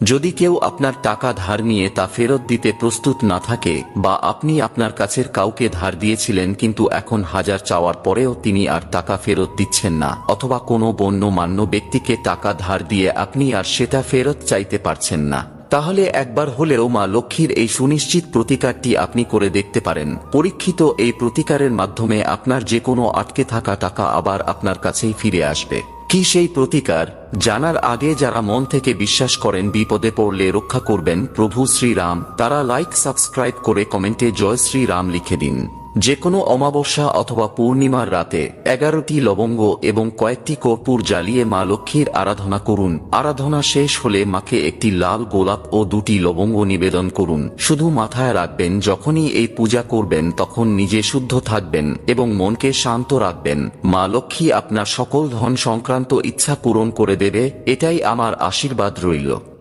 যদি কেউ আপনার টাকা ধার নিয়ে তা ফেরত দিতে প্রস্তুত না থাকে বা আপনি আপনার কাছের কাউকে ধার দিয়েছিলেন কিন্তু এখন হাজার চাওয়ার পরেও তিনি আর টাকা ফেরত দিচ্ছেন না, অথবা কোনো বন্যমান্য ব্যক্তিকে টাকা ধার দিয়ে আপনি আর সেটা ফেরত চাইতে পারছেন না। তাহলে একবার হলেও মা লক্ষ্মীর এই সুনিশ্চিত প্রতিকারটি আপনি করে দেখতে পারেন। পরীক্ষিত এই প্রতিকারের মাধ্যমে আপনার যে কোনো আটকে থাকা টাকা আবার আপনার কাছেই ফিরে আসবে। কি সেই প্রতিকার জানার আগে যারা মন থেকে বিশ্বাস করেন বিপদে পড়লে রক্ষা করবেন প্রভু শ্রীরাম, তারা লাইক সাবস্ক্রাইব করে কমেন্টে জয় শ্রীরাম লিখে দিন। যে কোনো অমাবস্যা অথবা পূর্ণিমার রাতে এগারোটি লবঙ্গ এবং কয়েকটি কর্পূর জ্বালিয়ে মা লক্ষ্মীর আরাধনা করুন। আরাধনা শেষ হলে মাকে একটি লাল গোলাপ ও দুটি লবঙ্গ নিবেদন করুন। শুধু মাথায় রাখবেন, যখনই এই পূজা করবেন, তখন নিজে শুদ্ধ থাকবেন এবং মনকে শান্ত রাখবেন। মা লক্ষ্মী আপনার সকল ধন সংক্রান্ত ইচ্ছা পূরণ করে দেবে, এটাই আমার আশীর্বাদ রইল।